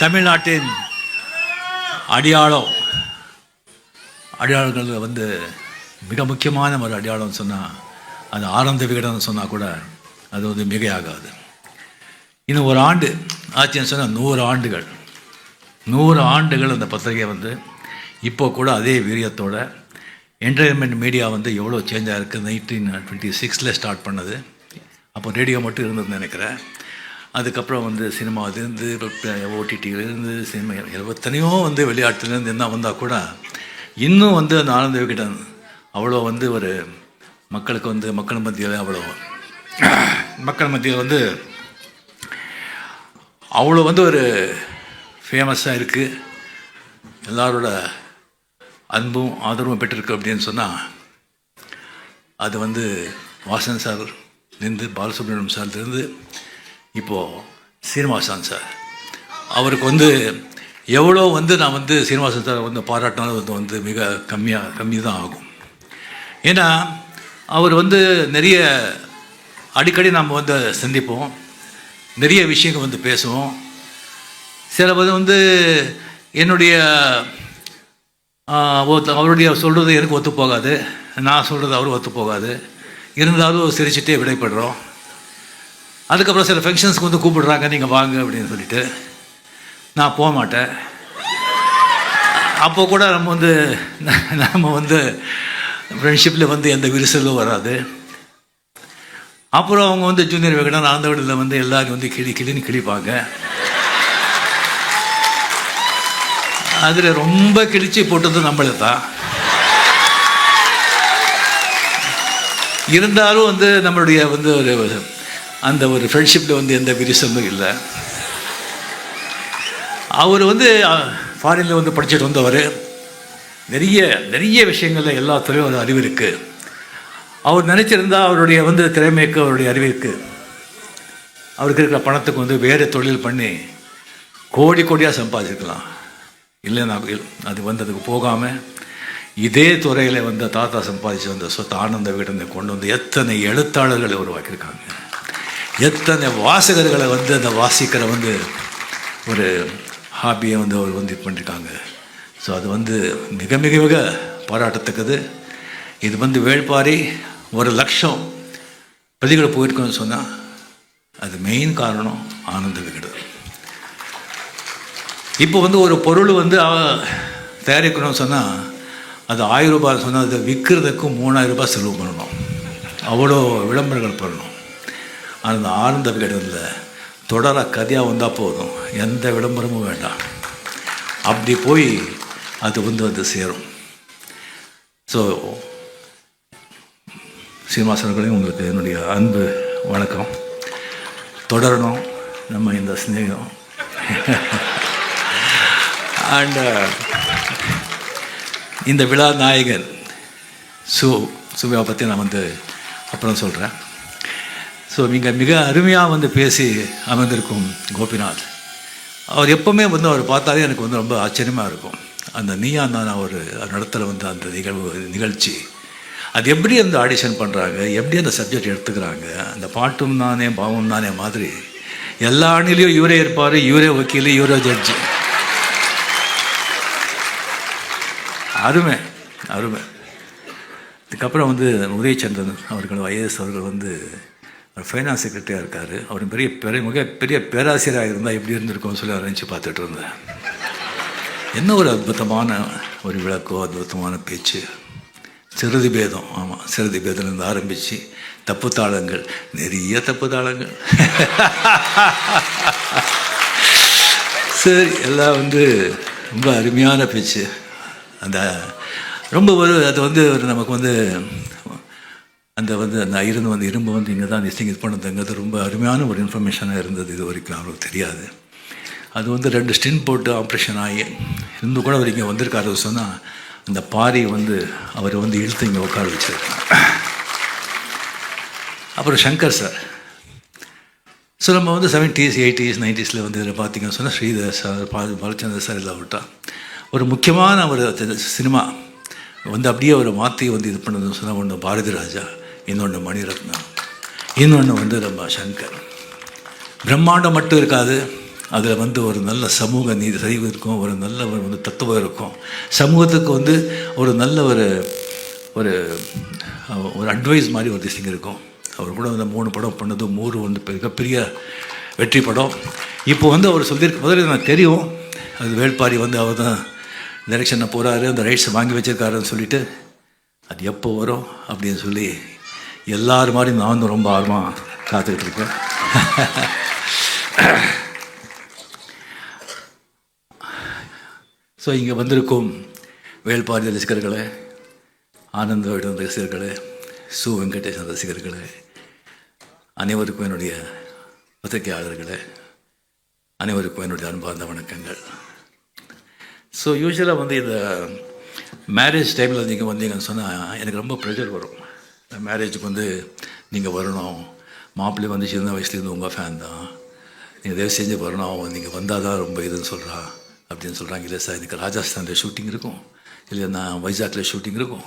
தமிழ்நாட்டின் அடையாளம். அடையாளங்கள் வந்து மிக முக்கியமான ஒரு அடையாளம் சொன்னால் அது ஆனந்த விகடன் சொன்னால் கூட அது வந்து மிகையாகாது. இன்னும் ஒரு ஆண்டு ஆச்சுன்னு சொன்னால் நூறு ஆண்டுகள். நூறு ஆண்டுகள் அந்த பத்திரிகை வந்து இப்போ கூட அதே வீரியத்தோட என்டர்டைன்மெண்ட் மீடியா வந்து எவ்வளோ சேஞ்ச் ஆகிருக்கு நைன்டீன் டுவெண்ட்டி சிக்ஸில் ஸ்டார்ட் பண்ணது. அப்போ ரேடியோ மட்டும் இருந்ததுன்னு நினைக்கிறேன். அதுக்கப்புறம் வந்து சினிமாவிலேருந்து ஓடிடியிலேருந்து சினிமா எத்தனையோ வந்து விளையாட்டுலேருந்து என்ன வந்தால் கூட இன்னும் வந்து அந்த ஆனந்த விகடன் அவ்வளோ வந்து ஒரு மக்களுக்கு வந்து மக்கள் மத்தியில் அவ்வளோ மக்கள் மத்தியில் வந்து அவ்வளோ வந்து ஒரு ஃபேமஸாக இருக்குது எல்லாரோட அன்பும் ஆதரவும் பெற்றிருக்கு அப்படின்னு சொன்னால் அது வந்து வாசன் சார் இருந்து பாலசுப்ரமணியம் சார்லேருந்து இப்போது சீனிவாசன் சார். அவருக்கு வந்து எவ்வளோ வந்து நான் வந்து சீனிவாசன் சார் வந்து பாராட்டினாலும் அது வந்து மிக கம்மியாக கம்மி தான் ஆகும். ஏன்னா அவர் வந்து நிறைய அடிக்கடி நாம் வந்து சந்திப்போம். நிறைய விஷயங்கள் வந்து பேசுவோம். சில வந்து என்னுடைய அவருடைய சொல்கிறது எனக்கு ஒத்து போகாது. நான் சொல்கிறது அவரும் ஒத்து போகாது. இருந்தாலும் சிரிச்சுட்டே விடைபடுறோம். அதுக்கப்புறம் சில ஃபங்க்ஷன்ஸ்க்கு வந்து கூப்பிடுறாங்க நீங்கள் வாங்க அப்படின்னு சொல்லிட்டு. நான் போக மாட்டேன். அப்போ கூட நம்ம வந்து நம்ம வந்து ஃப்ரெண்ட்ஷிப்பில் வந்து எந்த விரிசலும் வராது. அப்புறம் அவங்க வந்து ஜூனியர் விகடன் ஆனந்த விடலில் வந்து எல்லோரும் வந்து கிளி கிளின்னு கிழிப்பாங்க. அதில் ரொம்ப கிழிச்சு போட்டது நம்மளை தான் இருந்தாலும் வந்து நம்மளுடைய வந்து ஒரு அந்த ஒரு ஃப்ரெண்ட்ஷிப்பில் வந்து எந்த விரிசலும் இல்லை. அவர் வந்து ஃபாரினில் வந்து படிச்சுட்டு வந்தவர். நிறைய நிறைய விஷயங்களில் எல்லா துறையும் ஒரு அறிவு இருக்குது அவர் நினச்சிருந்தா அவருடைய வந்து திறமைக்கு அவருடைய அறிவு இருக்குது அவருக்கு இருக்கிற பணத்துக்கு வந்து வேறு தொழில் பண்ணி கோடி கோடியாக சம்பாதிச்சிருக்கலாம். இல்லைன்னா நான் அது வந்ததுக்கு போகாமல் இதே துறையில் வந்த தாத்தா சம்பாதிச்சு வந்த சொத்து ஆனந்த வீடனை கொண்டு வந்து எத்தனை எழுத்தாளர்களை உருவாக்கியிருக்காங்க. எத்தனை வாசகர்களை வந்து அந்த வாசிக்கிற வந்து ஒரு ஹாபியை வந்து அவர் வந்து இது பண்ணியிருக்காங்க ஸோ அது வந்து மிக மிக மிக பாராட்டத்தக்கது. இது வந்து வேள்பாரி ஒரு லட்சம் பிரதிகளை போயிருக்கோன்னு சொன்னால் அது மெயின் காரணம் ஆனந்த விகடன். இப்போ வந்து ஒரு பொருள் வந்து அவ- தயாரிக்கணும்னு சொன்னால் அது ஆயிரம் ரூபாய் சொன்னால் அதை விற்கிறதுக்கு மூணாயிரம் ரூபாய் செலவு பண்ணணும். அவ்வளோ விளம்பரங்கள் பண்ணணும். அந்த ஆனந்த விகடனில் தொடர கதையாக வந்தால் போதும். எந்த விளம்பரமும் வேண்டாம். அப்படி போய் அது வந்து வந்து சேரும். ஸோ சீனிவாசர்களையும் உங்களுக்கு என்னுடைய அன்பு வணக்கம். தொடரணும் நம்ம இந்த ஸ்நேகம் அண்ட் இந்த விழா நாயகன் சு சுவியா பற்றி நான் வந்து அப்புறம் சொல்கிறேன் ஸோ மிக மிக அருமையாக வந்து பேசி அமர்ந்திருக்கும் கோபிநாத். அவர் எப்போவுமே வந்து அவர் பார்த்தாலே எனக்கு வந்து ரொம்ப ஆச்சரியமாக இருக்கும். அந்த நீயா நான் அவர் நடத்துல வந்து அந்த நிகழ்வு நிகழ்ச்சி. அது எப்படி அந்த ஆடிஷன் பண்ணுறாங்க எப்படி அந்த சப்ஜெக்ட் எடுத்துக்கிறாங்க? அந்த பாட்டும் நானே பாவம் நானே மாதிரி எல்லா அணிலையும் இவரே இருப்பார் இவரே வக்கீல் இவரே ஜட்ஜி அருமை அருமை. இதுக்கப்புறம் வந்து உதயச்சந்திரன் அவர்கள் ஐஏஎஸ் அவர்கள் வந்து ஃபைனான்ஸ் செக்ரட்டரியாக இருக்கார். அவர் பெரிய பெரிய மிக பெரிய பேராசிரியராக இருந்தால் எப்படி இருந்திருக்கும்னு சொல்லி அவர் நினச்சி பார்த்துட்டு இருந்தேன். என்ன ஒரு அற்புதமான ஒரு விளக்கோ அற்புதமான பேச்சு. சிறுதி பேதம். ஆமாம் சிறுதி பேதம்லேருந்து ஆரம்பித்து தப்பு தாளங்கள். நிறைய தப்பு தாளங்கள். சரி எல்லாம் வந்து ரொம்ப அருமையான பேச்சு. அந்த ரொம்ப ஒரு அது வந்து ஒரு நமக்கு வந்து அந்த வந்து அந்த ஐரன் வந்து இரும்பு வந்து இங்கே தான் நெஸ்டிங் இது பண்ணதுங்கிறது ரொம்ப அருமையான ஒரு இன்ஃபர்மேஷனாக இருந்தது. இது வரைக்கும் அவருக்கு தெரியாது. அது வந்து ரெண்டு ஸ்டின் போட்டு ஆப்ரேஷன் ஆகி இருந்து கூட அவர் இங்கே வந்திருக்காரு சொன்னால் அந்த பாரி வந்து அவரை வந்து இழுத்து இங்கே உட்கார வச்சிருக்காங்க அப்புறம் சங்கர் சார் ஸோ நம்ம வந்து செவன்ட்டீஸ் எயிட்டிஸ் நைன்ட்டீஸில் வந்து இதில் பார்த்திங்கன்னு சொன்னால் ஸ்ரீதர் சார் பா பாலச்சந்தர் சார் எல்லாம் விட்டா ஒரு முக்கியமான ஒரு சினிமா வந்து அப்படியே ஒரு மாற்றி வந்து இது பண்ணதுன்னு சொன்னால் ஒன்று பாரதி ராஜா. இன்னொன்று மணிரத்னம். இன்னொன்று வந்து நம்ம சங்கர். பிரம்மாண்டம் மட்டும் இருக்காது. அதில் வந்து ஒரு நல்ல சமூக நீதி சரிவு இருக்கும். ஒரு நல்ல ஒரு வந்து தத்துவம் இருக்கும். சமூகத்துக்கு வந்து ஒரு நல்ல ஒரு ஒரு ஒரு அட்வைஸ் மாதிரி ஒரு திசிங் இருக்கும். அவர் கூட அந்த மூணு படம் பண்ணது மூணு வந்து மிகப்பெரிய வெற்றி படம். இப்போ வந்து அவர் சொல்லியிருக்க முதல்ல எனக்கு தெரியும். அது வேள்பாரி வந்து அவர் தான் டைரெக்ஷனை போகிறாரு அந்த ரைட்ஸை வாங்கி வச்சிருக்காருன்னு சொல்லிட்டு அது எப்போ வரும் அப்படின்னு சொல்லி எல்லார் மாதிரி நான் வந்து ரொம்ப ஆர்வமாக காத்துக்கிட்டு இருக்கேன் ஸோ இங்கே வந்திருக்கும் வேள்பாரிய ரசிகர்களே ஆனந்த விடன் ரசிகர்களே சு வெங்கடேசன் ரசிகர்களே அனைவருக்கும் என்னுடைய பத்திரிகையாளர்களே அனைவருக்கும் என்னுடைய அன்பார்ந்த வணக்கங்கள். ஸோ யூஸ்வலாக வந்து இந்த மேரேஜ் டைமில் நீங்கள் வந்தீங்கன்னு சொன்னால் எனக்கு ரொம்ப ப்ரெஷர் வரும். மேரேஜுக்கு வந்து நீங்கள் வரணும். மாப்பிள்ளை வந்து சின்ன வயசுலேருந்து உங்கள் ஃபேன் தான். நீங்கள் தயவு செஞ்சு வரணும். அவன் நீங்கள் வந்தால் தான் ரொம்ப இதுன்னு சொல்கிறா அப்படின்னு சொல்கிறாங்க இல்லை சார் இதுக்கு ராஜஸ்தானில் ஷூட்டிங் இருக்கும். இல்லை நான் வைசாக்கில் ஷூட்டிங் இருக்கும்.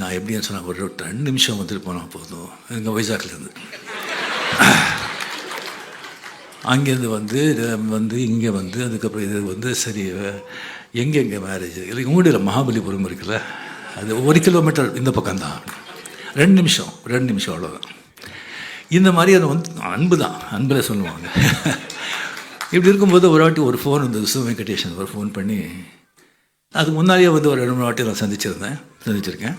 நான் எப்படின்னு சொன்னால் ஒரு ரெண்டு நிமிஷம் வந்துட்டு போனால் போதும். எங்கள் வைசாக்லேருந்து அங்கேருந்து வந்து வந்து இங்கே வந்து அதுக்கப்புறம் இது வந்து சரி எங்கெங்கே மேரேஜ் இல்லை உங்களுடைய மகாபலிபுரம் இருக்குல்ல. அது ஒரு கிலோமீட்டர் இந்த பக்கம்தான். ரெண்டு நிமிஷம் ரெண்டு நிமிஷம் அவ்வளோதான் இந்த மாதிரி அது வந்து அன்பு தான் அன்பில் சொல்லுவாங்க. இப்படி இருக்கும்போது ஒரு வாட்டி ஒரு ஃபோன் வந்து விஸ்வ வெங்கடேஷன் ஒரு ஃபோன் பண்ணி அதுக்கு முன்னாடியே வந்து ஒரு ரெண்டு மூணு வாட்டி நான் சந்திச்சிருந்தேன் சந்திச்சிருக்கேன்.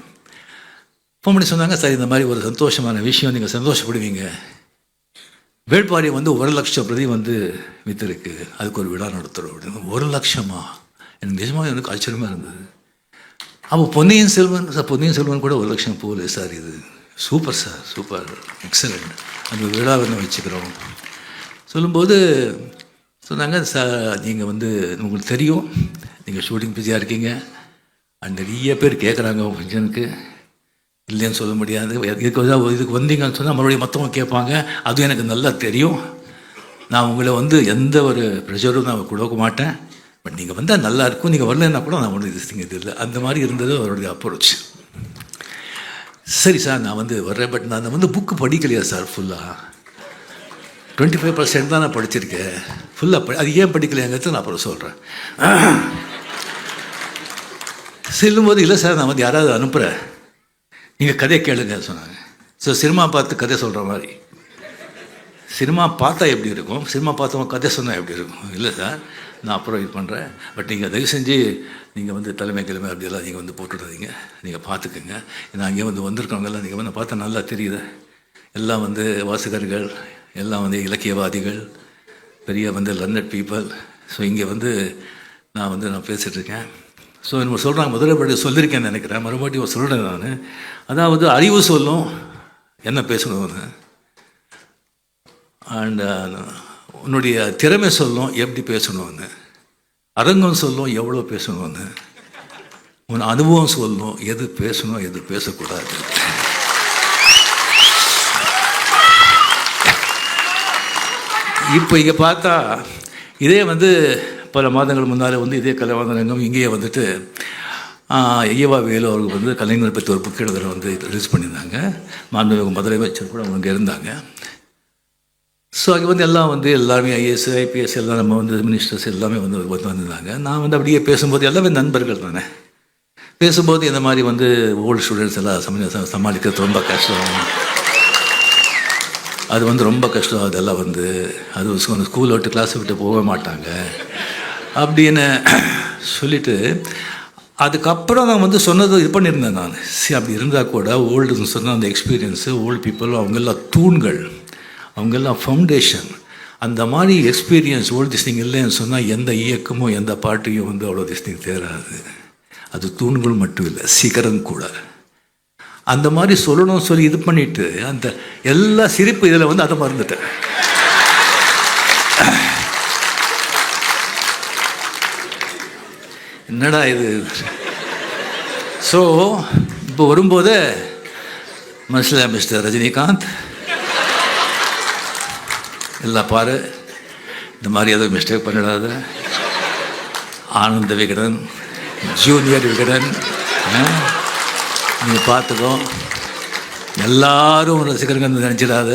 ஃபோன் பண்ணி சொன்னாங்க சார் இந்த மாதிரி ஒரு சந்தோஷமான விஷயம் நீங்கள் சந்தோஷப்படுவீங்க. வேட்பாரி வந்து ஒரு லட்சம் பிரதி வந்து வித்திருக்கு. அதுக்கு ஒரு விழா நடத்துகிறோம் அப்படின்னு. ஒரு லட்சமா? எனக்கு நிஜமாக எனக்கு ஆச்சரியமாக இருந்தது. அப்போ பொன்னியின் செல்வன் சார் பொன்னியின் செல்வன் கூட ஒரு லட்சம் போகல சார் இது. Super sir super. எக்ஸலண்ட் அந்த விழா வந்து வச்சுக்கிறோம். சொல்லும்போது சொன்னாங்க சார் நீங்கள் வந்து உங்களுக்கு தெரியும். நீங்கள் ஷூட்டிங் பிஸியாக இருக்கீங்க. அண்ட் நிறைய பேர் கேட்குறாங்க உங்கள் ஃபங்க்ஷனுக்கு இல்லைன்னு சொல்ல முடியாது. இதுக்கு வந்து- இதுக்கு வந்தீங்கன்னு சொன்னால் மறுபடியும் மற்றவங்க கேட்பாங்க. அதுவும் எனக்கு நல்லா தெரியும். நான் உங்களை வந்து எந்த ஒரு ப்ரெஷரும் நான் கொடுக்க மாட்டேன். பட் நீங்கள் வந்தால் நல்லா இருக்கும். நீங்கள் வரலன்னா கூட நான் ஒன்றும் இது இது இல்லை. அந்த மாதிரி இருந்தது அவருடைய அப்ரோச் சரி சார் நான் வந்து வர்றேன். பட் நான் வந்து புக்கு படிக்கலையா சார் ஃபுல்லாக டுவெண்ட்டி ஃபைவ் பர்சன்ட் தான் நான் படிச்சிருக்கேன். ஃபுல்லாக படி அது ஏன் படிக்கலையாங்கிறது நான் அப்புறம் சொல்கிறேன் செல்லும்போது இல்லை சார் நான் வந்து யாராவது அனுப்புகிறேன் நீங்கள் கதையை கேளுங்க சொன்னாங்க. ஸோ சினிமா பார்த்து கதை சொல்கிற மாதிரி. சினிமா பார்த்தா எப்படி இருக்கும்? சினிமா பார்த்தவங்க கதை சொன்னால் எப்படி இருக்கும்? இல்லை சார். நான் அப்புறம் இது பண்ணுறேன் பட் நீங்கள் தயவு செஞ்சு நீங்கள் வந்து தலைமை கிழமை அப்படியெல்லாம் நீங்கள் வந்து போட்டுடாதீங்க. நீங்கள் பார்த்துக்குங்க. ஏன்னா அங்கே வந்து வந்திருக்கவங்கெல்லாம் நீங்கள் வந்து பார்த்தா நல்லா தெரியுது. எல்லாம் வந்து வாசகர்கள் எல்லாம் வந்து இலக்கியவாதிகள் பெரிய வந்து லர்னட் பீப்புள் ஸோ இங்கே வந்து நான் வந்து நான் பேசிகிட்ருக்கேன் ஸோ நம்ம சொல்கிறாங்க முதல்ல படி சொல்லியிருக்கேன்னு நினைக்கிறேன். மறுபடியும் சொல்கிறேன் நான். அதாவது அறிவு சொல்லும் என்ன பேசணும்னு அண்ட் உன்னுடைய திறமை சொல்லும் எப்படி பேசணும்னு அரங்கம் சொல்லும் எவ்வளோ பேசணும்னு உன் அனுபவம் சொல்லும் எது பேசணும் எது பேசக்கூடாது. இப்போ இங்கே பார்த்தா இதே வந்து பல மாதங்கள் முன்னால் வந்து இதே கலைவாதரங்கம் இங்கேயே வந்துட்டு ஐயவா வேலு அவர்கள் வந்து கலைஞர் பற்றி ஒரு புக் எழுதுகிற வந்து ரிலீஸ் பண்ணியிருந்தாங்க. மாண்புமிகு முதலமைச்சர் கூட அவங்க இருந்தாங்க. ஸோ அங்கே வந்து எல்லாம் வந்து எல்லாருமே ஐஏஎஸ் ஐபிஎஸ் எல்லாம் நம்ம வந்து மினிஸ்டர்ஸ் எல்லாமே வந்து வந்து வந்திருந்தாங்க. நான் வந்து அப்படியே பேசும்போது எல்லாமே நண்பர்கள் தானே. பேசும்போது இந்த மாதிரி வந்து ஓல்டு ஸ்டூடெண்ட்ஸ் எல்லாம் சம சமாளிக்கிறது ரொம்ப கஷ்டம். அது வந்து ரொம்ப கஷ்டம். அதெல்லாம் வந்து அது ஸ்கூல் விட்டு கிளாஸ் விட்டு போக மாட்டாங்க. அப்படின்னு சொல்லிட்டு அதுக்கப்புறம் நான் வந்து சொன்னது இது பண்ணியிருந்தேன் நான். சரி அப்படி இருந்தால் கூட ஓல்டுன்னு சொன்ன அந்த எக்ஸ்பீரியன்ஸு ஓல்டு பீப்புள் அவங்கெல்லாம் தூண்கள். அவங்கெல்லாம் ஃபவுண்டேஷன் அந்த மாதிரி எக்ஸ்பீரியன்ஸ் ஓல்டு திஸ்டிங் இல்லைன்னு சொன்னால் எந்த இயக்கமும் எந்த பாட்டையும் வந்து அவ்வளோ திஸ்டிங் தேராது. அது தூண்கள் மட்டும் இல்லை சிகரம் கூட. அந்த மாதிரி சொல்லணும்னு சொல்லி இது பண்ணிட்டு அந்த எல்லா சிரிப்பு இதில் வந்து அதை மறந்துட்டேன். என்னடா இது? ஸோ இப்போ வரும்போது மனசில் மிஸ்டர் ரஜினிகாந்த் எல்லாம் பாரு. இந்த மாதிரி எதுவும் மிஸ்டேக் பண்ணிடாத. ஆனந்த விகடன் ஜூனியர் விகடன் நீங்கள் பார்த்துக்கோ எல்லாரும் ரசிகர்கள் நினச்சிடாத.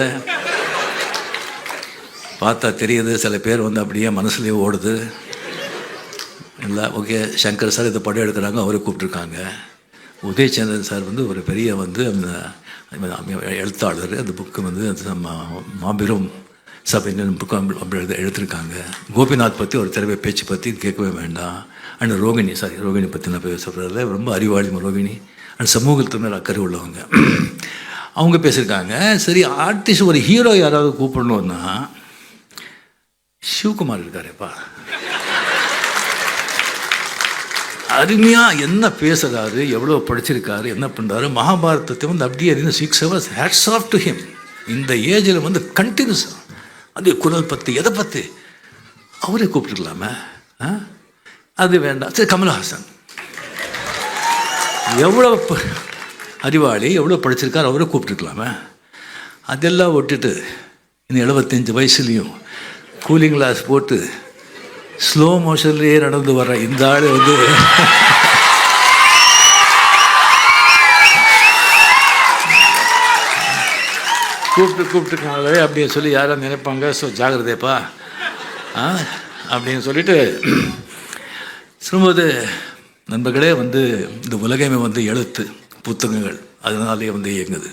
பார்த்தா தெரியுது சில பேர் வந்து அப்படியே மனசுலேயே ஓடுது. இல்லை ஓகே சங்கர் சார் இதை படம் எடுக்கிறாங்க அவரை கூப்பிட்ருக்காங்க உதயச்சந்திரன் சார் வந்து ஒரு பெரிய வந்து அந்த எழுத்தாளர் அந்த புக்கு வந்து மா- மாபெரும் சபையில் புக்கு அப்படி எழுத எடுத்திருக்காங்க கோபிநாத் பற்றி ஒரு திறமை பேச்சு பற்றி கேட்கவே வேண்டாம். அண்ட் ரோகிணி சாரி ரோகிணி பற்றி நான் பேசுகிறதுல ரொம்ப அறிவாளி ரோகிணி. அண்ட் சமூகத்து மேலே அக்கறை உள்ளவங்க. அவங்க பேசியிருக்காங்க. சரி ஆர்டிஸ்ட் ஒரு ஹீரோ யாராவது கூப்பிடணுன்னா சிவகுமார் இருக்காரேப்பா. அருமையாக என்ன பேசுகிறாரு எவ்வளோ படிச்சிருக்காரு என்ன பண்ணுறாரு மகாபாரதத்தை வந்து அப்படியே six hours hats off to him இந்த ஏஜில் வந்து கண்டினியூஸாக அது குரல் பற்றி எதை பற்றி அவரே கூப்பிட்டுருக்கலாமே ஆ? அது வேண்டாம். சரி கமல்ஹாசன். எவ்வளோ ப- அறிவாளி எவ்வளோ படிச்சிருக்கார் அவரை கூப்பிட்டுருக்கலாமே அதெல்லாம் விட்டுட்டு இன்னும் எழுபத்தஞ்சு வயசுலேயும் கூலிங் கிளாஸ் போட்டு ஸ்லோ மோஷன்லேயே நடந்து வர்ற இந்த ஆள் வந்து கூப்பிட்டு கூப்பிட்டுருக்காங்களே அப்படின்னு சொல்லி யாரும் நினைப்பாங்க. ஸோ ஜாகிரதைப்பா ஆ? அப்படின்னு சொல்லிட்டு சொல்லும்போது நண்பர்களே வந்து இந்த உலகமே வந்து எழுத்து புத்தகங்கள். அதனாலே வந்து இயங்குது.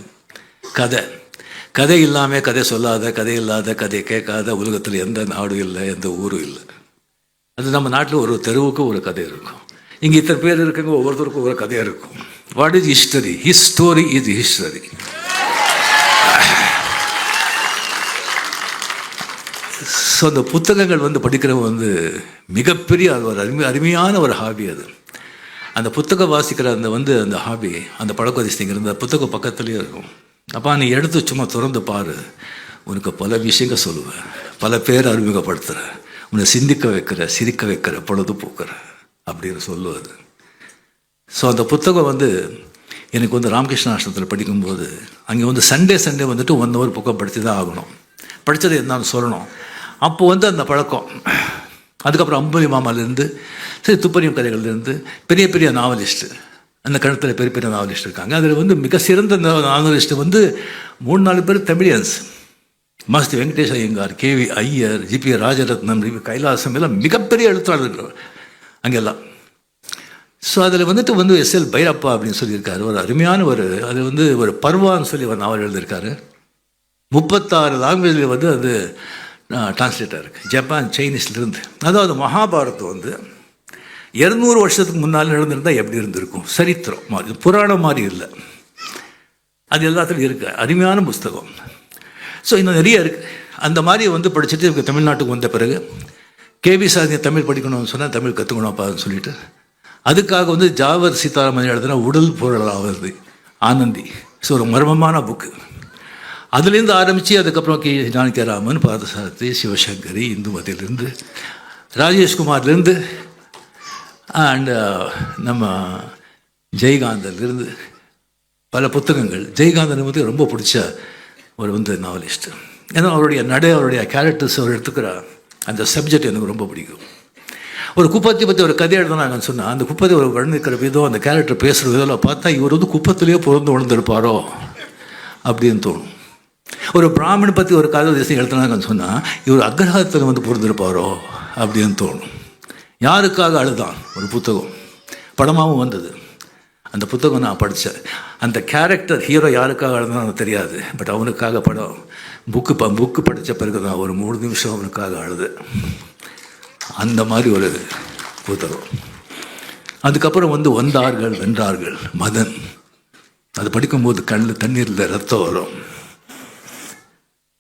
கதை. கதை இல்லாமல் கதை சொல்லாத கதை இல்லாத கதை கேட்காத உலகத்தில் எந்த நாடும் இல்லை எந்த ஊரும் இல்லை. அது நம்ம நாட்டில் ஒரு தெருவுக்கு ஒரு கதை இருக்கும். இங்கே இத்தனை பேர் இருக்குங்க ஒவ்வொருத்தருக்கும் ஒரு கதை இருக்கும். What is history his story is history so அந்த புத்தகங்கள் வந்து படிக்கிறவங்க வந்து மிகப்பெரிய அது ஒரு அருமை அருமையான ஒரு ஹாபி அது. அந்த புத்தகம் வாசிக்கிற அந்த வந்து அந்த ஹாபி அந்த பழக்கவதிஸ்திங்க அந்த புத்தகம் பக்கத்துலேயே இருக்கும். அப்பா நீ எடுத்து சும்மா திறந்து பாரு. உனக்கு பல விஷயங்கள் சொல்லுவேன். பல பேர் அறிமுகப்படுத்துகிற உன்னை சிந்திக்க வைக்கிற சிரிக்க வைக்கிற பொழுதுபோக்குற அப்படின்னு சொல்லுவது. ஸோ அந்த புத்தகம் வந்து எனக்கு வந்து ராமகிருஷ்ண ஆசிரமத்தில் படிக்கும்போது அங்கே வந்து சண்டே சண்டே வந்துட்டு ஒன் ஹவர் புக்கம் படித்து தான் ஆகணும். படித்தது என்னன்னு சொல்லணும். அப்போ வந்து அந்த பழக்கம். அதுக்கப்புறம் அம்புலி மாமாலேருந்து சரி துப்பறியும் கதைகள்லேருந்து பெரிய பெரிய நாவலிஸ்ட்டு அந்த கணத்தில் பெரிய பெரிய நாவலிஸ்ட் இருக்காங்க. அதில் வந்து மிக சிறந்த நாவலிஸ்ட்டு வந்து மூணு நாலு பேர் Tamilians. Masti Venkatesh Iyengar K V Iyer G P Rajaratnam Kailasam எல்லாம் மிகப்பெரிய எழுத்தாளர்கள் அங்கெல்லாம். ஸோ அதில் வந்துட்டு வந்து எஸ் எல் பைரப்பா அப்படின்னு சொல்லியிருக்காரு. ஒரு அருமையான ஒரு அது வந்து ஒரு பர்வான்னு சொல்லி ஒரு நாவல் எழுதியிருக்காரு. முப்பத்தாறு லாங்குவேஜில் வந்து அது டிரான்ஸ்லேட்டாக இருக்குது ஜப்பான் சைனீஸ்லேருந்து. அதாவது மகாபாரதம் வந்து இரநூறு வருஷத்துக்கு முன்னால் நடந்திருந்தால் எப்படி இருந்திருக்கும்? சரித்திரம் மாதிரி. புராணம் மாதிரி இல்லை. அது எல்லாத்துலையும் இருக்குது அருமையான புஸ்தகம். ஸோ இன்னும் நிறைய இருக்குது அந்த மாதிரி வந்து படிச்சுட்டு இவங்க தமிழ்நாட்டுக்கு வந்த பிறகு கேபி சாதிய தமிழ் படிக்கணும்னு சொன்னால் தமிழ் கற்றுக்கணும்ப்பான்னு சொல்லிட்டு அதுக்காக வந்து ஜாவர் சீதாராமன் எழுதுனா உடல் பொருளாவது ஆனந்தி. ஸோ ஒரு மர்மமான புக்கு அதுலேருந்து ஆரம்பித்து அதுக்கப்புறம் கே ஜானகிராமன் பாரதசாரதி சிவசங்கரி இந்துமதியிலேருந்து ராஜேஷ்குமார்லேருந்து அண்டு uh, நம்ம ஜெயகாந்தன்லேருந்து பல புத்தகங்கள். ஜெயகாந்தன் வந்து ரொம்ப பிடிச்ச ஒரு வந்து நாவலிஸ்ட் ஏன்னா அவருடைய நடை அவருடைய கேரக்டர்ஸ் அவர் எடுத்துக்கிற அந்த சப்ஜெக்ட் எனக்கு ரொம்ப பிடிக்கும். ஒரு குப்பத்தை பற்றி ஒரு கதை எழுதினாங்கன்னு சொன்னால் அந்த குப்பத்தை ஒரு வர்ணிக்கிற விதம் அந்த கேரக்டர் பேசுகிற விதம் பார்த்தா இவர் வந்து குப்பத்திலேயே பிறந்து உணர்ந்திருப்பாரோ அப்படின்னு தோணும். ஒரு பிராமணை பற்றி ஒரு கதை திசை எழுதுனாங்கன்னு சொன்னால் இவர் அக்ரஹத்தில் வந்து பிறந்திருப்பாரோ அப்படின்னு தோணும். யாருக்காக அழுதான்? ஒரு புத்தகம். படமாகவும் வந்தது. அந்த புத்தகம் நான் படித்தேன் அந்த கேரக்டர் ஹீரோ யாருக்காக அழுதான்னு தெரியாது. பட் அவனுக்காக படம் புக்கு ப புக்கு படித்த பிறகு தான் ஒரு மூணு நிமிஷம் அவனுக்காக அழுது. அந்த மாதிரி ஒரு புத்தகம். அதுக்கப்புறம் வந்து வந்தார்கள் வென்றார்கள். மதன். அது படிக்கும்போது கண்ணில் தண்ணீரில் ரத்தம் வரும்.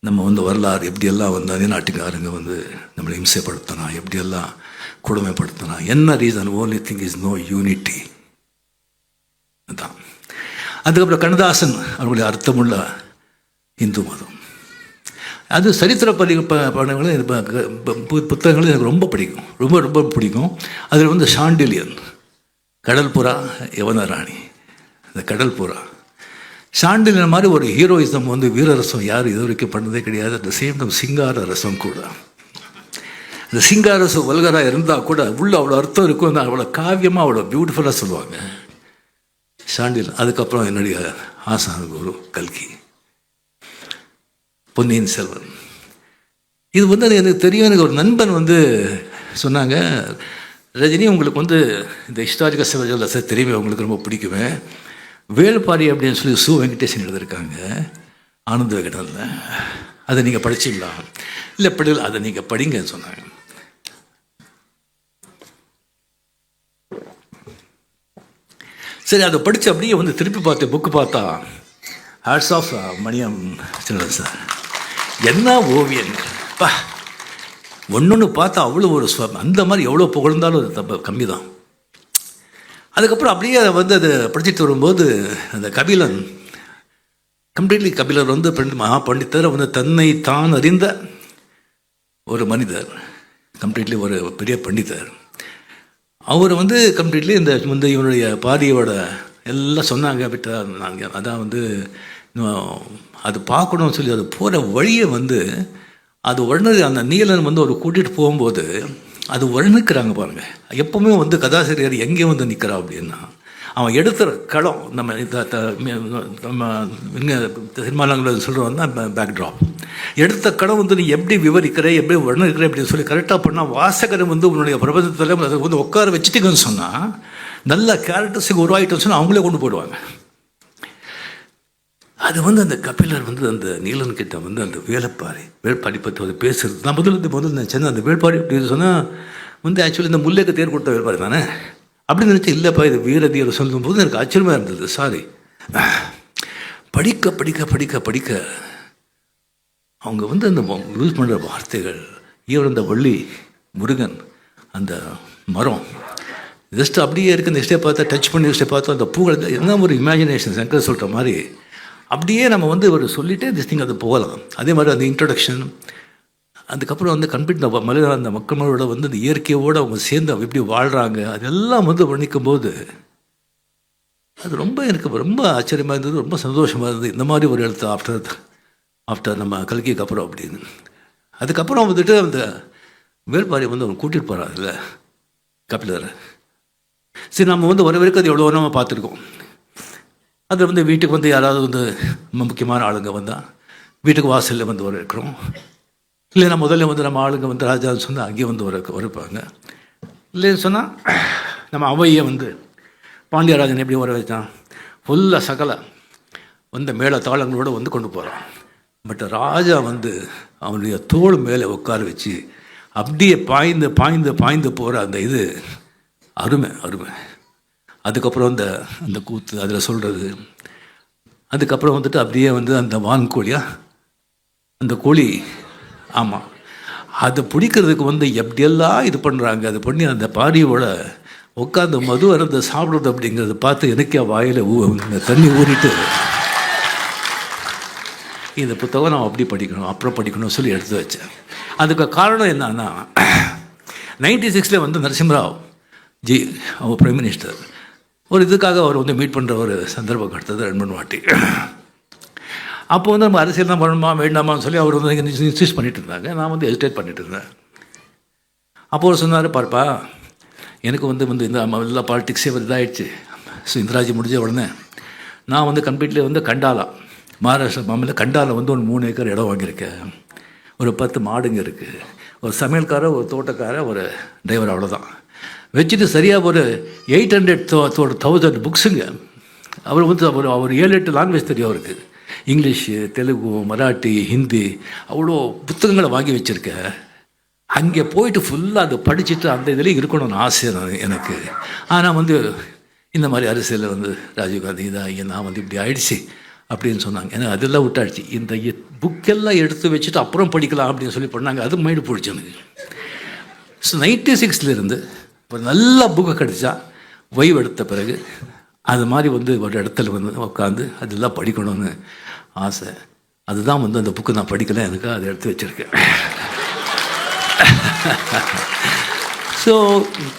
நம்ம வந்து வரலாறு எப்படியெல்லாம் வந்து அதிநாட்டுக்காரங்க வந்து நம்மளை இம்சைப்படுத்தினா எப்படியெல்லாம் கொடுமைப்படுத்தினா என்ன reason only thing is no unity அதான். அதுக்கப்புறம் கண்ணதாசன் அவர்களுடைய அர்த்தமுள்ள இந்து மதம். அது சரித்திர பள்ளி படங்களும் ப- ப- புத்தகங்களும் எனக்கு ரொம்ப பிடிக்கும். ரொம்ப ரொம்ப பிடிக்கும். அதில் வந்து ஷாண்டிலியன் கடல் புறா யவனராணி. இந்த கடல் புறா சாண்டிலன் மாதிரி ஒரு ஹீரோயிசம் வந்து வீரரசம் யாரும் இது வரைக்கும் பண்ணதே கிடையாது. அட் த சேம் டைம் சிங்கார ரசம் கூட. அந்த சிங்கார ரசம் வல்கராக இருந்தால் கூட உள்ள அவ்வளோ அர்த்தம் இருக்கும். அவ்வளோ காவியமாக அவ்வளோ பியூட்டிஃபுல்லாக சொல்லுவாங்க. சாண்டில் அதுக்கப்புறம் என்னுடைய ஆசான குரு கல்கி. பொன்னியின் செல்வன். இது வந்து எனக்கு தெரியும். எனக்கு ஒரு நண்பன் வந்து சொன்னாங்க ரஜினி உங்களுக்கு வந்து இந்த ஹிஸ்டாரிக்கல் சிவஜலசை தெரியுமே உங்களுக்கு ரொம்ப பிடிக்குமே. வேல்பாரி அப்படின்னு சொல்லி சு வெங்கடேசன் எழுதியிருக்காங்க. ஆனந்த விகடனில். அதை நீங்கள் படிச்சிங்களா? இல்லை படி அதை நீங்கள் படிங்கன்னு சொன்னாங்க. சரி அதை படித்து அப்படியே வந்து திருப்பி பார்த்து புக்கு பார்த்தா hats off uh, Maniam children sir. என்ன ஓவியன்? பா ஒன்று பார்த்தா அவ்வளோ ஒரு அந்த மாதிரி எவ்வளோ புகழ்ந்தாலும் அது தப்பு கம்மி தான் அதுக்கப்புறம் அப்படியே அதை வந்து அதை படிச்சுட்டு வரும்போது அந்த கபிலன் கம்ப்ளீட்லி கபிலர் வந்து பண்டி மகா பண்டித்தர் வந்து தன்னை தான் அறிந்த ஒரு மனிதர் கம்ப்ளீட்லி ஒரு பெரிய பண்டிதர். அவர் வந்து கம்ப்ளீட்லி இந்த வந்து இவனுடைய பாதியோட எல்லாம் சொன்னாங்க விட்டார் நாங்கள் அதான் வந்து அது பார்க்கணும்னு சொல்லி அது போகிற வழியை வந்து அது உடனே அந்த நீலன் வந்து ஒரு கூட்டிகிட்டு போகும்போது அது வர்ணிக்கிறாங்க பாருங்கள் எப்போவுமே வந்து கதாசிரியர் எங்கே வந்து நிற்கிறா அப்படின்னா அவன் எடுத்துற களம் நம்ம இந்த நம்ம இங்கே சொல்கிறோம் தான் பேக் ட்ராப் எடுத்த களம் வந்து நீ எப்படி விவரிக்கிற எப்படி வர்ணிக்கிற அப்படின்னு சொல்லி கரெக்டாக பண்ணால் வாசகரை வந்து உன்னுடைய பிரபஞ்சத்தில் அதை வந்து உட்கார வச்சுட்டீங்கன்னு சொன்னால் நல்ல கேரக்டர்ஸுக்கு உருவாகிட்டோம்னு சொன்னால் அவங்களே கொண்டு போயிடுவாங்க. அது வந்து அந்த கபிலர் வந்து அந்த நீலன் கிட்ட வந்து அந்த வேலைப்பாறை வேள்பாடி பற்றி வந்து பேசுறது. நான் முதல்ல இருந்து முதல்ல நினச்சேன் அந்த வேள்பாடி அப்படின்னு சொன்னால் வந்து ஆக்சுவலி இந்த முல்லைக்கு தேர் கொடுத்த வேள்பாரி தானே? அப்படின்னு நினச்சி இல்லைப்பா இது வீரதீர சொல்லும்போது எனக்கு ஆச்சரியமாக இருந்தது. சாரி படிக்க படிக்க படிக்க படிக்க அவங்க வந்து அந்த யூஸ் பண்ணுற வார்த்தைகள் ஈரந்த அந்த வள்ளி முருகன் அந்த மரம் ஜஸ்ட் அப்படியே இருக்குது இந்த டே பார்த்தா டச் பண்ணி நெக்ஸ்ட் பார்த்தா அந்த பூக்கள் என்ன ஒரு இமேஜினேஷன் சங்கர் சொல்கிற மாதிரி அப்படியே நம்ம வந்து ஒரு சொல்லிட்டே திஸ் திங் அது போகலாம். அதே மாதிரி அந்த இன்ட்ரடக்ஷன் அதுக்கப்புறம் வந்து கம்ப்ளீட் அந்த மலை அந்த மக்களோட வந்து அந்த இயற்கையோடு அவங்க சேர்ந்து அவங்க எப்படி வாழ்கிறாங்க அதெல்லாம் வந்து வர்ணிக்கும்போது அது ரொம்ப எனக்கு ரொம்ப ஆச்சரியமாக இருந்தது ரொம்ப சந்தோஷமாக இருந்தது. இந்த மாதிரி ஒரு எழுத்து ஆஃப்டர் ஆஃப்டர் நம்ம கல்கிக்கு அப்புறம் அப்படின்னு. அதுக்கப்புறம் வந்துட்டு அந்த வேல்பாரி வந்து அவங்க கூட்டிகிட்டு போகிறாங்கல்ல கபிலர். சரி நம்ம வந்து வர வரைக்கும் அது எவ்வளோ நம்ம பார்த்துருக்கோம். அது வந்து வீட்டுக்கு வந்து யாராவது வந்து ரொம்ப முக்கியமான ஆளுங்க வந்தால் வீட்டுக்கு வாசலில் வந்து வர இருக்கிறோம் இல்லைன்னா முதல்ல வந்து நம்ம ஆளுங்க வந்து ராஜான்னு சொன்னால் அங்கேயே வந்து வர வரப்பாங்க. இல்லைன்னு சொன்னால் நம்ம அவையை வந்து பாண்டியராஜன் எப்படி வர வச்சான். ஃபுல்லாக சகல வந்த மேல தாளங்களோடு வந்து கொண்டு போகிறான் பட் ராஜா வந்து அவனுடைய தோள் மேலே உட்கார வச்சு அப்படியே பாய்ந்து பாய்ந்து பாய்ந்து போகிற அந்த இது அருமை அருமை. அதுக்கப்புறம் அந்த அந்த கூத்து அதில் சொல்கிறது அதுக்கப்புறம் வந்துட்டு அப்படியே வந்து அந்த வான்கோழியா அந்த கோழி ஆமாம் அதை பிடிக்கிறதுக்கு வந்து எப்படியெல்லாம் இது பண்ணுறாங்க அது பண்ணி அந்த பாரியோட உட்காந்து மது அருந்த சாப்பிட்றது அப்படிங்கிறத பார்த்து எனக்கே வாயில் ஊ தண்ணி ஊறிட்டு இந்த புத்தகம் நான் அப்படி படிக்கணும் அப்புறம் படிக்கணும்னு சொல்லி எடுத்து வச்சேன். அதுக்கு காரணம் என்னன்னா நைன்டி சிக்ஸில் வந்து நரசிம்மராவ் ஜி அவர் பிரைம் மினிஸ்டர் ஒரு இதுக்காக அவர் வந்து மீட் பண்ணுற ஒரு சந்தர்ப்பம் கிடைத்தது ரெண்டு மூணு வாட்டி. அப்போ வந்து நம்ம அரசியல் தான் பண்ணணுமா வேண்டாமான்னு சொல்லி அவர் வந்து இன்சிஸ்ட் பண்ணிட்டு இருந்தாங்க. நான் வந்து ஹெசிடேட் பண்ணிட்டு இருந்தேன். அப்போ அவர் சொன்னார் பார்ப்பா எனக்கு வந்து வந்து இந்த எல்லா பாலிட்டிக்ஸே இதாகிடுச்சு ஸோ இந்திராஜி முடிஞ்ச உடனே நான் வந்து கம்ப்ளீட்லி வந்து கண்டாலா மகாராஷ்டிரா மாநில கண்டாவில் வந்து ஒரு மூணு ஏக்கர் இடம் வாங்கியிருக்கேன். ஒரு பத்து மாடுங்க இருக்குது ஒரு சமையல்காரர் ஒரு தோட்டக்காரர் ஒரு டிரைவர் அவ்வளோதான் வச்சுட்டு சரியாக ஒரு எயிட் ஹண்ட்ரட் தௌசண்ட் புக்ஸுங்க அவர் வந்து அவர் அவர் ஏழு எட்டு லாங்குவேஜ் தெரியும் அவருக்கு. இங்கிலீஷு தெலுங்கு மராட்டி ஹிந்தி அவ்வளோ புத்தகங்களை வாங்கி வச்சுருக்கேன் அங்கே போயிட்டு ஃபுல்லாக அதை படிச்சுட்டு அந்த இதில் இருக்கணும்னு ஆசை நான் எனக்கு. ஆனால் வந்து இந்த மாதிரி அரசியலில் வந்து ராஜீவ்காந்தி இதாக நான் வந்து இப்படி ஆயிடுச்சு அப்படின்னு சொன்னாங்க. எனக்கு அதெல்லாம் விட்டாச்சு. இந்த புக்கெல்லாம் எடுத்து வச்சுட்டு அப்புறம் படிக்கலாம் அப்படின்னு சொல்லி பண்ணாங்க. அது மைண்டு போயிடுச்சு எனக்கு. ஸோ நைன்டி சிக்ஸ்லேருந்து இப்போ நல்ல புக்கு கிடச்சா ஓய்வு எடுத்த பிறகு அது மாதிரி வந்து ஒரு இடத்துல வந்து உட்காந்து அதெல்லாம் படிக்கணும்னு ஆசை. அதுதான் வந்து அந்த புக்கு நான் படிக்கல எனக்கு அதை எடுத்து வச்சுருக்கேன். ஸோ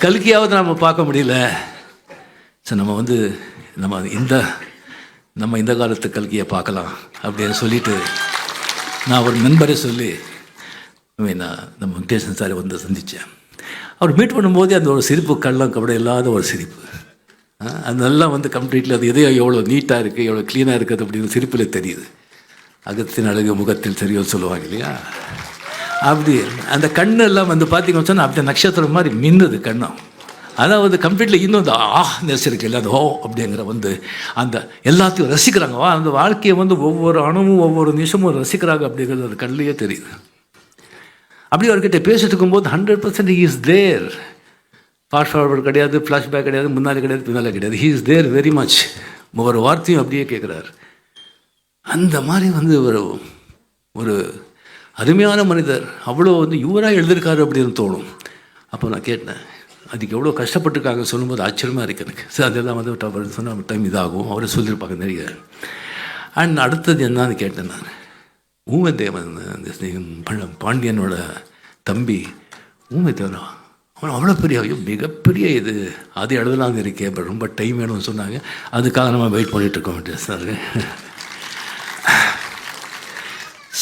கல்கியாவது நம்ம பார்க்க முடியல. ஸோ நம்ம வந்து நம்ம இந்த நம்ம இந்த காலத்து கல்கியை பார்க்கலாம் அப்படின்னு சொல்லிட்டு நான் ஒரு நண்பரை சொல்லி நான் நம்ம வெங்கடேசன் சாரை வந்து சந்தித்தேன் அவர் மீட் பண்ணும்போதே அந்த ஒரு சிரிப்பு கள்ளம் கபடம் இல்லாத ஒரு சிரிப்பு. அதெல்லாம் வந்து கம்ப்ளீட்லி அது எதையோ எவ்வளோ நீட்டாக இருக்குது எவ்வளோ க்ளீனாக இருக்குது அப்படின்னு சிரிப்பில் தெரியுது. அகத்தின் அழகு முகத்தில் தெரியும் சொல்லுவாங்க இல்லையா? அப்படி அந்த கண்ணெல்லாம் வந்து பார்த்தீங்கன்னு சொன்னால் அப்படியே நட்சத்திரம் மாதிரி மின்னுது கண்ணும். அதாவது கம்ப்ளீட்லி இன்னும் இந்த ஆ நெஸ் இல்லை அந்த ஓ அப்படிங்கிற வந்து அந்த எல்லாத்தையும் ரசிக்கிறாங்க. வா அந்த வாழ்க்கையை வந்து ஒவ்வொரு அணுவும் ஒவ்வொரு நிமிஷமும் ரசிக்கிறாங்க அப்படிங்கிறது அந்த கண்ணிலேயே தெரியுது. அப்படி அவர்கிட்ட பேசிட்டு இருக்கும்போது hundred percent is there fast forward கிடையாது ஃப்ளாஷ்பேக் கிடையாது முன்னாடி கிடையாது பின்னாலே கிடையாது. He is there very much ஒவ்வொரு வார்த்தையும் அப்படியே கேட்குறாரு. அந்த மாதிரி வந்து ஒரு ஒரு அருமையான மனிதர். அவ்வளோ வந்து இவராக எழுதியிருக்காரு அப்படின்னு தோணும். அப்போ நான் கேட்டேன் அதுக்கு எவ்வளோ கஷ்டப்பட்டுருக்காங்க சொல்லும்போது ஆச்சரியமாக இருக்குது எனக்கு. சரி அதெல்லாம் வந்து டவர் சொன்ன டைம் இதாகும். அவரை சொல்லியிருப்பாங்க நிறைய. அண்ட் அடுத்தது என்னான்னு கேட்டேன் நான். ஊமதேவன் அந்த பாண்டியனோட தம்பி ஊமதேவனா? அவன் அவ்வளோ பெரிய ஐயோ மிகப்பெரிய இது. அது எழுதலாம்னு இருக்கே இப்போ ரொம்ப டைம் வேணும்னு சொன்னாங்க. அதுக்காக நம்ம வெயிட் பண்ணிகிட்டு இருக்கோம் வேண்டிய சார்.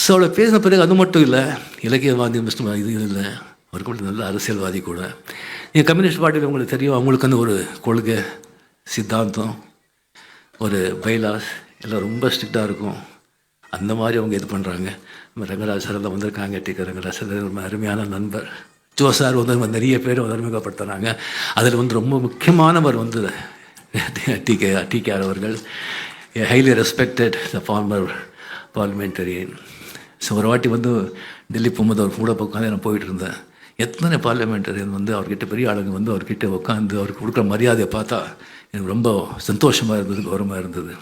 ஸோ அவளை பேசின பிறகு அது மட்டும் இல்லை இலக்கியவாதி மிஸ்டர் இது இல்லை. அவர் கூட நல்ல அரசியல்வாதி கூட. நீங்கள் கம்யூனிஸ்ட் பார்ட்டியில் உங்களுக்கு தெரியும் அவங்களுக்கு வந்து ஒரு கொள்கை சித்தாந்தம் ஒரு பைலாஸ் எல்லாம் ரொம்ப ஸ்ட்ரிக்டாக இருக்கும். அந்த மாதிரி அவங்க இது பண்ணுறாங்க நம்ம ரங்கராஜ் சார் வந்திருக்காங்க டிக்க ரங்கராஜ் சார் அருமையான நண்பர். ஜோ சார் வந்து நிறைய பேர் வந்து அறிமுகப்படுத்துகிறாங்க அதில் வந்து ரொம்ப முக்கியமானவர் வந்து டி. கே. டி. கே. அவர்கள். Highly respected the former parliamentarian so ஒரு வாட்டி வந்து டெல்லி போகும்போது அவர் கூட உட்காந்து நான் போயிட்டு இருந்தேன். எத்தனை பார்லிமெண்டரியன் வந்து அவர்கிட்ட பெரிய ஆளுங்க வந்து அவர்கிட்ட உட்காந்து அவருக்கு கொடுக்குற மரியாதையை பார்த்தா எனக்கு ரொம்ப சந்தோஷமாக இருந்தது கௌரவமாக இருந்தது.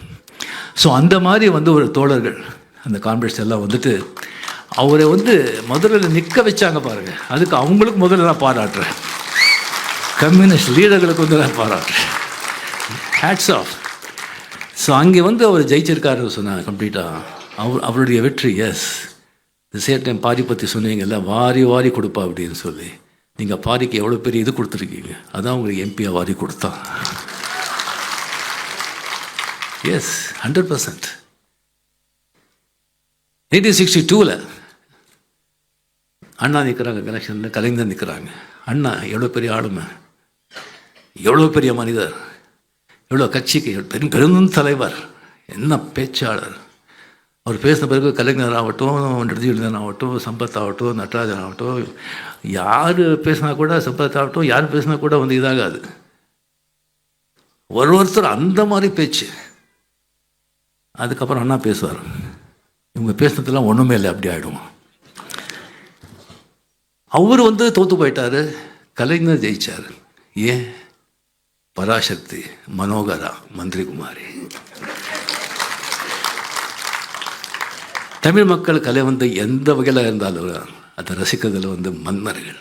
ஸோ அந்த மாதிரி வந்து ஒரு தோழர்கள் அந்த கான்ஃபரன்ஸ் எல்லாம் வந்துட்டு அவரை வந்து முதல்ல நிற்க வச்சாங்க பாருங்கள் அதுக்கு அவங்களுக்கு முதல்ல நான் பாராட்டுறேன். கம்யூனிஸ்ட் லீடர்களுக்கு வந்து நான் பாராட்டுறேன். ஹேட்ஸ் ஆஃப் ஸோ அங்கே வந்து அவர் ஜெயிச்சிருக்காரு சொன்னாங்க கம்ப்ளீட்டாக அவர் அவருடைய வெற்றி எஸ் இந்த சேர் டைம் பாரி பற்றி சொன்னீங்கல்ல வாரி வாரி கொடுப்பா அப்படின்னு சொல்லி. நீங்கள் பாரிக்கு எவ்வளோ பெரிய இது கொடுத்துருக்கீங்க? அதான் உங்களுக்கு எம்பியாக வாரி கொடுத்தான். Yes hundred percent nineteen sixty டூவில் அண்ணா நிற்கிறாங்க கலெக்ஷனில் கலைஞர் நிற்கிறாங்க அண்ணா எவ்வளோ பெரிய ஆளுமை? எவ்வளோ பெரிய மனிதர்? எவ்வளோ கட்சிக்கு பெரும் பெரும் தலைவர். என்ன பேச்சாளர்? அவர் பேசின பிறகு கலைஞர் ஆகட்டும் நெடுஞ்செழியன் ஆகட்டும் சம்பத் ஆகட்டும் நடராஜன் ஆகட்டும் யார் பேசினா கூட சம்பத் ஆகட்டும் யார் பேசினா கூட வந்து இதாகாது. ஒரு ஒருத்தர் அந்த மாதிரி பேச்சு. அதுக்கப்புறம் அண்ணா பேசுவார். இவங்க பேசுனதெல்லாம் ஒன்றுமே இல்லை அப்படி ஆகிடும் அவர் வந்து தோற்று போயிட்டாரு கலைஞர் ஜெயிச்சார். ஏன்? பராசக்தி மனோகரா மந்திரி குமாரி தமிழ் மக்கள் கலை வந்து எந்த வகையில் இருந்தாலும் அதை ரசிக்கிறதுல வந்து மன்னர்கள்.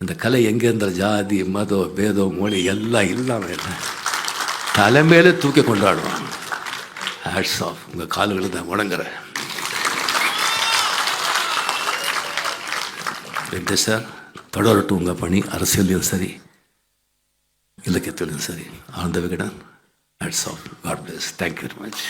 இந்த கலை எங்கே இருந்தால் ஜாதி மதம் பேதம் மொழி எல்லாம் இல்லாமல் இல்லை தலைமையில தூக்கி கொண்டாடுவாங்க. ஹேட்ஸ் ஆஃப் உங்கள் கால்களை தான் உணங்குறேன் ரெண்டு சார் தொடரட்டும் உங்கள் பணி அரசியலையும் சரி இலக்கியத்திலும் சரி. Ananda Vikatan hats off God bless thank you very much